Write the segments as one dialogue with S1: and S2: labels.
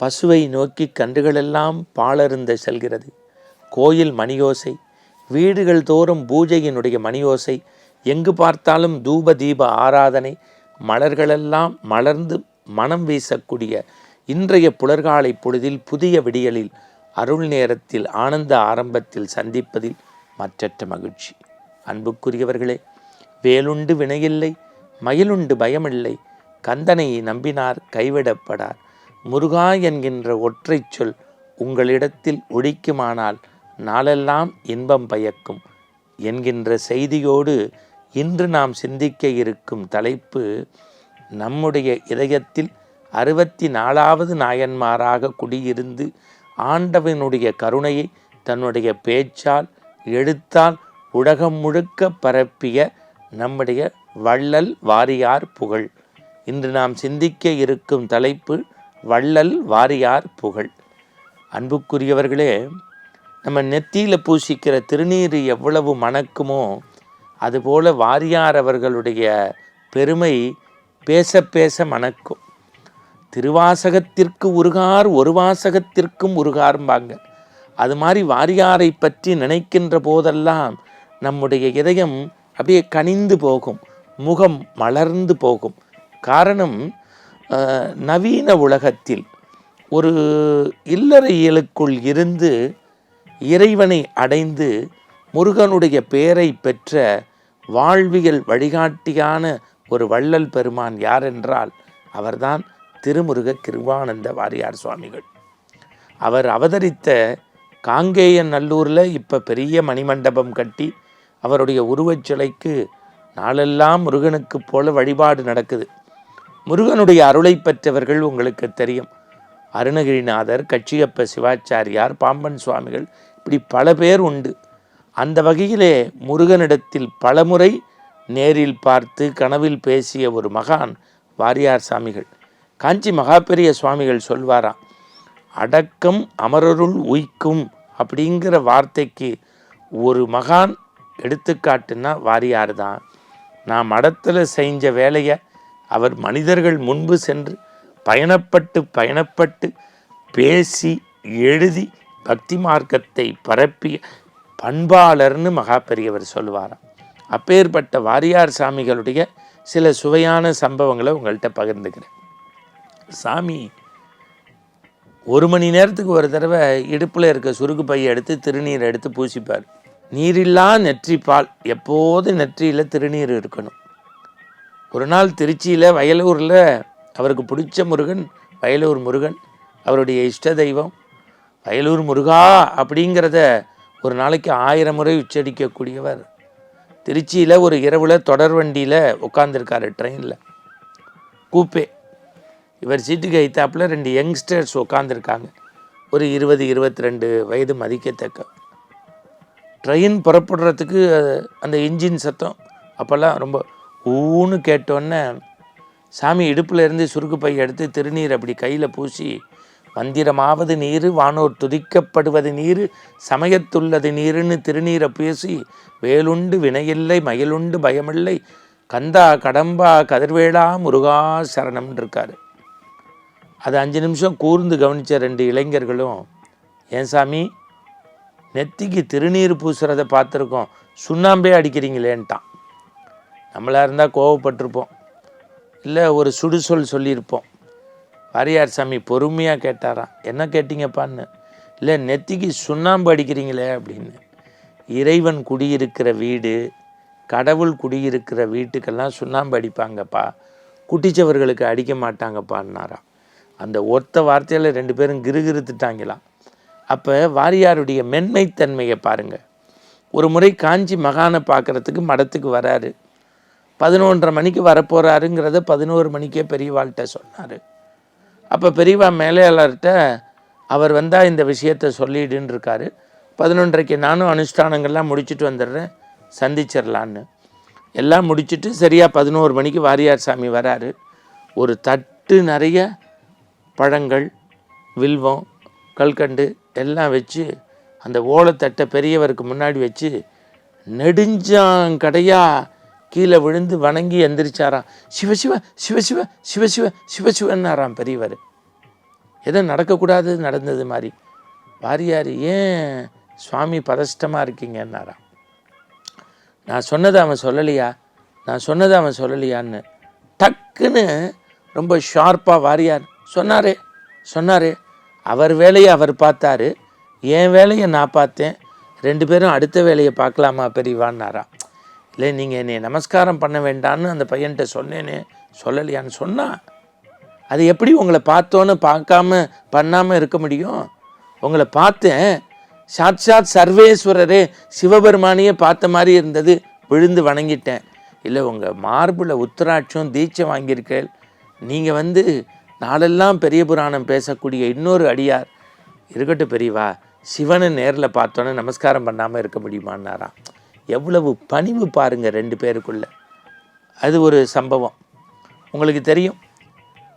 S1: பசுவை நோக்கி கன்றுகளெல்லாம் பாலருந்த செல்கிறது. கோயில் மணியோசை வீடுகள் தோறும் பூஜையினுடைய மணியோசை எங்கு பார்த்தாலும் தூப தீப ஆராதனை மலர்களெல்லாம் மலர்ந்து மனம் வீசக்கூடிய இன்றைய புலர்காலை பொழுதில் புதிய விடியலில் அருள் நேரத்தில் ஆனந்த ஆரம்பத்தில் சந்திப்பதில் மற்றற்ற மகிழ்ச்சி. அன்புக்குரியவர்களே வேலுண்டு வினையில்லை மயிலுண்டு பயமில்லை கந்தனை நம்பினார் கைவிடப்படார். முருகா என்கின்ற ஒற்றைச் சொல் உங்களிடத்தில் ஒழிக்குமானால் நாளெல்லாம் இன்பம் பயக்கும். என்கின்ற செய்தியோடு இன்று நாம் சிந்திக்க இருக்கும் தலைப்பு நம்முடைய இதயத்தில் அறுபத்தி நாலாவது நாயன்மாராக குடியிருந்து ஆண்டவனுடைய கருணையை தன்னுடைய பேச்சால் எழுத்தால் உலகம் முழுக்க பரப்பிய நம்முடைய வள்ளல் வாரியார் புகழ். இன்று நாம் சிந்திக்க இருக்கும் தலைப்பு வள்ளல் வாரியார் புகழ். அன்புக்குரியவர்களே நம்ம நெத்தியில் பூசிக்கிற திருநீர் எவ்வளவு மணக்குமோ அதுபோல் வாரியார் அவர்களுடைய பெருமை பேச பேச மணக்கும். திருவாசகத்திற்கு உருகார் ஒரு வாசகத்திற்கும் உருகார்ம்பாங்க. அது மாதிரி வாரியாரை பற்றி நினைக்கின்ற போதெல்லாம் நம்முடைய இதயம் அப்படியே கனிந்து போகும் முகம் மலர்ந்து போகும். காரணம் நவீன உலகத்தில் ஒரு இல்லறையியலுக்குள் இருந்து இறைவனை அடைந்து முருகனுடைய பெயரை பெற்ற வாழ்வியல் வழிகாட்டியான ஒரு வள்ளல் பெருமான் யார் என்றால் அவர்தான் திருமுருக கிருவானந்த வாரியார் சுவாமிகள். அவர் அவதரித்த காங்கேயன் நல்லூரில் இப்போ பெரிய மணிமண்டபம் கட்டி அவருடைய உருவச் சிலைக்கு நாளெல்லாம் முருகனுக்கு போல வழிபாடு நடக்குது. முருகனுடைய அருளை பெற்றவர்கள் உங்களுக்கு தெரியும். அருணகிரிநாதர் கச்சியப்ப சிவாச்சாரியார் பாம்பன் சுவாமிகள் இப்படி பல பேர் உண்டு. அந்த வகையிலே முருகனிடத்தில் பலமுறை நேரில் பார்த்து கனவில் பேசிய ஒரு மகான் வாரியார் சாமிகள். காஞ்சி மகாபெரிய சுவாமிகள் சொல்வாராம் அடக்கம் அமரருள் உய்க்கும் அப்படிங்கிற வார்த்தைக்கு ஒரு மகான் எடுத்துக்காட்டுன்னா வாரியார் தான் நான் மடத்தில் செஞ்ச வேலையை அவர் மனிதர்கள் முன்பு சென்று பயணப்பட்டு பயணப்பட்டு பேசி எழுதி பக்தி மார்க்கத்தை பரப்பிய பண்பாளர்னு மகா பெரியவர் சொல்லுவாராம். அப்பேற்பட்ட வாரியார் சாமிகளுடைய சில சுவையான சம்பவங்களை உங்கள்கிட்ட பகிர்ந்துக்கிறேன். சாமி ஒரு மணி நேரத்துக்கு ஒரு தடவை இடுப்பில் இருக்க சுருக்கு பையை எடுத்து திருநீரை எடுத்து பூசிப்பார். நீரில்லா நெற்றி பால் எப்போது நெற்றியில் திருநீர் இருக்கணும்? ஒரு நாள் திருச்சியில் வயலூரில் அவருக்கு பிடிச்ச முருகன் வயலூர் முருகன் அவருடைய இஷ்ட தெய்வம். வயலூர் முருகா அப்படிங்கிறத ஒரு நாளைக்கு ஆயிரம் முறை உச்சரிக்கக்கூடியவர். திருச்சியில் ஒரு இரவில் தொடர் வண்டியில் உட்காந்துருக்காரு ட்ரெயினில் கூப்பே. இவர் சீட்டுக்கு ஐத்தாப்பில் ரெண்டு யங்ஸ்டர்ஸ் உட்காந்துருக்காங்க ஒரு இருபது இருபத்தி ரெண்டு வயது மதிக்கத்தக்க. ட்ரெயின் புறப்படுறதுக்கு அந்த இன்ஜின் சத்தம் அப்போல்லாம் ரொம்ப ஊன்னு கேட்டோன்னே சாமி இடுப்பில் இருந்து சுருக்கு பை எடுத்து திருநீர் அப்படி கையில் பூசி மந்திரமாவது நீர் வானோர் துதிக்கப்படுவது நீர் சமயத்துள்ளது நீருன்னு திருநீரை பூசி வேலுண்டு வினையில்லை மயிலுண்டு பயமில்லை கந்தா கடம்பா கதிர்வேளா முருகா சரணம்னு இருக்கார் அது அஞ்சு நிமிஷம் கூர்ந்து கவனித்த ரெண்டு இளைஞர்களும் ஏன் சாமி நெத்திக்கு திருநீர் பூசுறதை பார்த்துருக்கோம் சுண்ணாம்பே அடிக்கிறீங்களேன்ட்டான். நம்மளாக இருந்தால் கோவப்பட்டிருப்போம். இல்லை ஒரு சுடுசொல் சொல்லியிருப்போம். வாரியார் சாமி பொறுமையாக கேட்டாராம். என்ன கேட்டீங்கப்பான்னு? இல்லை நெத்திக்கு சுண்ணாம்பு அடிக்கிறீங்களே அப்படின்னு. இறைவன் குடியிருக்கிற வீடு கடவுள் குடியிருக்கிற வீட்டுக்கெல்லாம் சுண்ணாம்பு அடிப்பாங்கப்பா. குட்டிச்சவர்களுக்கு அடிக்க மாட்டாங்கப்பான்னாராம் அந்த ஒத்த வார்த்தையில் ரெண்டு பேரும் கிருகிருத்துட்டாங்களாம். அப்போ வாரியாருடைய மென்மைத்தன்மையை பாருங்கள் ஒரு முறை காஞ்சி மகானை பார்க்குறதுக்கு மடத்துக்கு வராரு. பதினொன்றரை மணிக்கு வரப்போகிறாருங்கிறத பதினோரு மணிக்கே பெரியவாள்கிட்ட சொன்னார். அப்போ பெரியவா மேலையாளர்கிட்ட அவர் வந்தால் இந்த விஷயத்த சொல்லிடுன்னு இருக்காரு பதினொன்றரைக்கு நானும் அனுஷ்டானங்கள்லாம் முடிச்சுட்டு வந்துடுறேன். சந்திச்சிடலான்னு. எல்லாம் முடிச்சுட்டு சரியாக பதினோரு மணிக்கு வாரியார் சாமி வராரு. ஒரு தட்டு நிறைய பழங்கள் வில்வம் கல்கண்டு எல்லாம் வச்சு அந்த ஓலத்தட்டை பெரியவருக்கு முன்னாடி வச்சு நெடுஞ்சாங்கடையாக கீழே விழுந்து வணங்கி எந்திரிச்சாராம். சிவசிவ சிவசிவ சிவசிவ சிவசிவன்னாராம் பெரியவர். எதோ நடக்கக்கூடாது நடந்தது மாதிரி. வாரியார் ஏன் சுவாமி பதஷ்டமாக இருக்கீங்கன்னாராம் நான் சொன்னதை அவன் சொல்லலையா? நான் சொன்னதை அவன் சொல்லலையான்னு. டக்குன்னு ரொம்ப ஷார்ப்பாக வாரியார் சொன்னாரே சொன்னாரே. அவர் வேலையை அவர் பார்த்தாரு. என் வேலையை நான் பார்த்தேன். ரெண்டு பேரும் அடுத்த வேலையை பார்க்கலாமா பெரியவான்னாராம். இல்லை நீங்கள் என்னை நமஸ்காரம் பண்ண வேண்டான்னு அந்த பையன்கிட்ட சொன்னேனே சொல்லலையான்னு சொன்னால் அது எப்படி உங்களை பார்த்தோன்னு பார்க்காம பண்ணாமல் இருக்க முடியும்? உங்களை பார்த்தேன் சாட்சாத் சர்வேஸ்வரரே சிவபெருமானையே பார்த்த மாதிரி இருந்தது விழுந்து வணங்கிட்டேன். இல்லை உங்கள் மார்பில் உத்தராட்சம் தீட்சை வாங்கியிருக்கேள். நீங்கள் வந்து நாளெல்லாம் பெரிய புராணம் பேசக்கூடிய இன்னொரு அடியார். இருக்கட்டும் பெரியவா சிவனை நேரில் பார்த்தோன்னே நமஸ்காரம் பண்ணாமல் இருக்க முடியுமான்னாராம். எவ்வளவு பணிவு பாருங்கள் ரெண்டு பேருக்குள்ள. அது ஒரு சம்பவம். உங்களுக்கு தெரியும்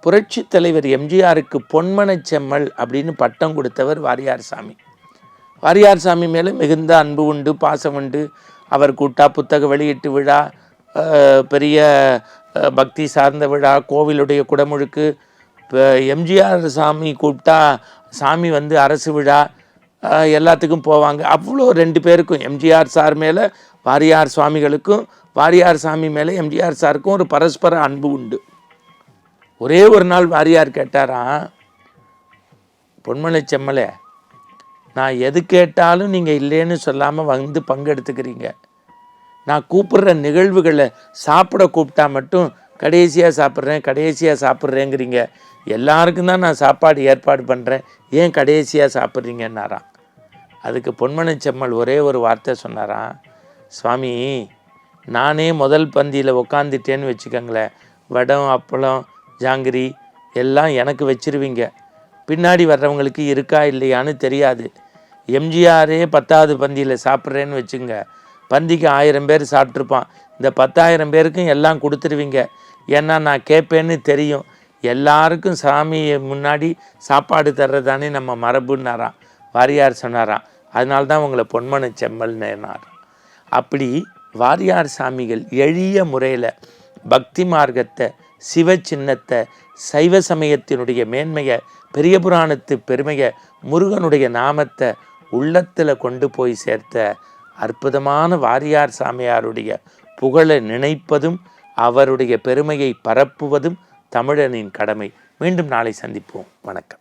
S1: புரட்சி தலைவர் எம்ஜிஆருக்கு பொன்மனச் செம்மல் அப்படின்னு பட்டம் கொடுத்தவர் வாரியார் சாமி. வாரியார் சாமி மேலே மிகுந்த அன்பு உண்டு பாசம் உண்டு. அவர் கூட்டா புத்தக வெளியீட்டு விழா பெரிய பக்தி சார்ந்த விழா கோவிலுடைய குடமுழுக்கு இப்போ எம்ஜிஆர் சாமி கூப்பிட்டா சாமி வந்து அரசு விழா எல்லாத்துக்கும் போவாங்க. அவ்வளோ ரெண்டு பேருக்கும் எம்ஜிஆர் சார் மேலே வாரியார் சுவாமிகளுக்கும் வாரியார் சாமி மேலே எம்ஜிஆர் சாருக்கும் ஒரு பரஸ்பர அன்பு உண்டு. ஒரே ஒரு நாள் வாரியார் கேட்டாராம் பொன்மலை செம்மலை நான் எது கேட்டாலும் நீங்கள் இல்லைன்னு சொல்லாமல் வந்து பங்கெடுத்துக்கிறீங்க. நான் கூப்பிடுற நிகழ்வுகளை சாப்பிட கூப்பிட்டா மட்டும் கடைசியாக சாப்பிட்றேன் கடைசியாக சாப்பிட்றேங்கிறீங்க. எல்லாருக்கும் தான் நான் சாப்பாடு ஏற்பாடு பண்ணுறேன் ஏன் கடைசியாக சாப்பிட்றீங்கன்னாராம். அதுக்கு பொன்மனை செம்மல் ஒரே ஒரு வார்த்தை சொன்னாராம். சுவாமி நானே முதல் பந்தியில் உக்காந்துட்டேன்னு வச்சுக்கோங்களேன். வடம் அப்பளம் ஜாங்கிரி எல்லாம் எனக்கு வச்சிருவீங்க. பின்னாடி வர்றவங்களுக்கு இருக்கா இல்லையான்னு தெரியாது. எம்ஜிஆரே பத்தாவது பந்தியில் சாப்பிட்றேன்னு வச்சுங்க. பந்திக்கு ஆயிரம் பேர் சாப்பிட்ருப்பான் இந்த பத்தாயிரம் பேருக்கும் எல்லாம் கொடுத்துருவீங்க. ஏன்னா நான் கேட்பேன்னு தெரியும். எல்லாருக்கும் சாமி முன்னாடி சாப்பாடு தர்றதானே நம்ம மரபுன்னாராம். வாரியார் சொன்னாராம். அதனால தான் உங்களை பொன்மன நேர்னார் அப்படி வாரியார் சாமிகள் எளிய முறையில் பக்தி மார்க்கத்தை சிவ சின்னத்தை சைவ சமயத்தினுடைய மேன்மையை பெரிய புராணத்து பெருமையை முருகனுடைய நாமத்தை உள்ளத்தில் கொண்டு போய் சேர்த்த அற்புதமான வாரியார் சாமியாருடைய புகழை நினைப்பதும் அவருடைய பெருமையை பரப்புவதும் தமிழனின் கடமை. மீண்டும் நாளை சந்திப்போம். வணக்கம்.